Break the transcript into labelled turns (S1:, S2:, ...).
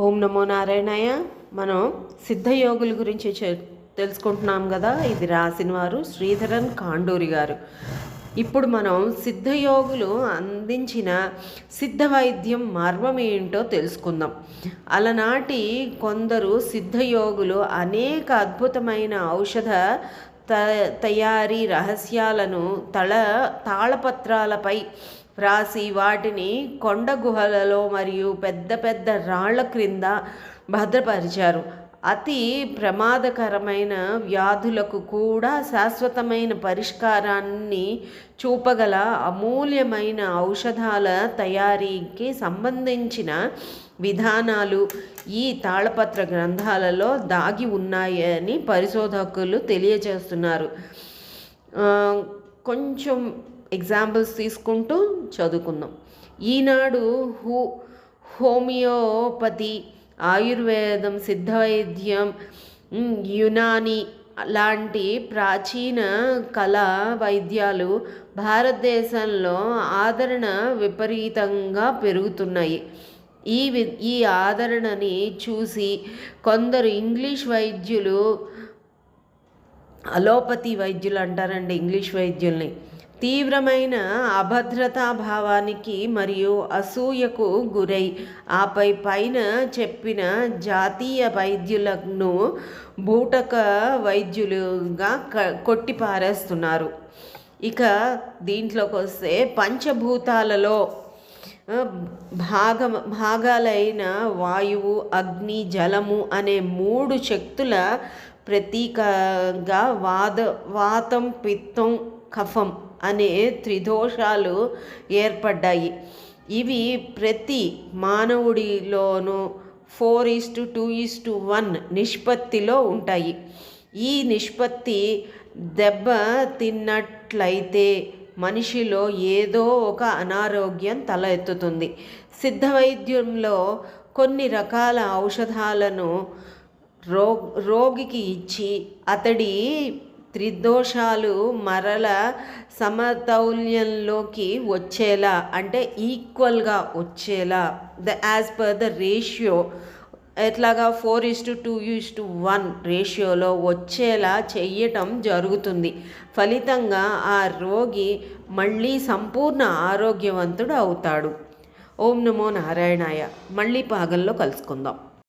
S1: ఓం నమో నారాయణయ్య మనం సిద్ధయోగుల గురించి చె- తెలుసుకుంటున్నాం కదా. ఇది రాసిన వారు శ్రీధరన్ కాండూరి గారు. ఇప్పుడు మనం సిద్ధయోగులు అందించిన సిద్ధ వైద్యం మర్మం ఏంటో తెలుసుకుందాం. అలనాటి కొందరు సిద్ధయోగులు అనేక అద్భుతమైన ఔషధ త తయారీ రహస్యాలను తళ తాళపత్రాలపై వ్రాసి వాటిని కొండ గుహలలో మరియు పెద్ద పెద్ద రాళ్ళ క్రింద భద్రపరిచారు. అతి ప్రమాదకరమైన వ్యాధులకు కూడా శాశ్వతమైన పరిష్కారాన్ని చూపగల అమూల్యమైన ఔషధాల తయారీకి సంబంధించిన విధానాలు ఈ తాళపత్ర గ్రంథాలలో దాగి ఉన్నాయని పరిశోధకులు తెలియజేస్తున్నారు. కొంచెం ఎగ్జాంపుల్స్ తీసుకుంటూ చదువుకుందాం. ఈనాడు హూ హోమియోపతి ఆయుర్వేదం సిద్ధవైద్యం వైద్యం యునాని లాంటి ప్రాచీన కళా వైద్యాలు భారతదేశంలో ఆదరణ విపరీతంగా పెరుగుతున్నాయి. ఈ వి ఈ ఆదరణని చూసి కొందరు ఇంగ్లీష్ వైద్యులు అలోపతి వైద్యులు అంటారండి ఇంగ్లీష్ వైద్యుల్ని. తీవ్రమైన అభద్రతా భావానికి మరియు అసూయకు గురై ఆపై పైన చెప్పిన జాతీయ వైద్యులను బూటక వైద్యులుగా క ఇక దీంట్లోకి వస్తే పంచభూతాలలో భాగ భాగాలైన వాయువు అగ్ని జలము అనే మూడు శక్తుల ప్రతీకగా వాద వాతం పిత్తం కఫం అనే త్రిదోషాలు ఏర్పడ్డాయి. ఇవి ప్రతి మానవుడిలోనూ four is to two is to one నిష్పత్తిలో ఉంటాయి. ఈ నిష్పత్తి దెబ్బ తిన్నట్లయితే మనిషిలో ఏదో ఒక అనారోగ్యం తల ఎత్తుతుంది సిద్ధ వైద్యంలో కొన్ని రకాల ఔషధాలను రో రోగికి ఇచ్చి అతడి త్రిదోషాలు మరల సమతౌల్యంలోకి వచ్చేలా అంటే ఈక్వల్గా వచ్చేలా. The as per the ratio ఎట్లాగా four is to two is to one రేషియోలో వచ్చేలా చెయ్యటం జరుగుతుంది. ఫలితంగా ఆ రోగి మళ్ళీ సంపూర్ణ ఆరోగ్యవంతుడు అవుతాడు. ఓం నమో నారాయణాయ. మళ్ళీ పాగంలో కలుసుకుందాం.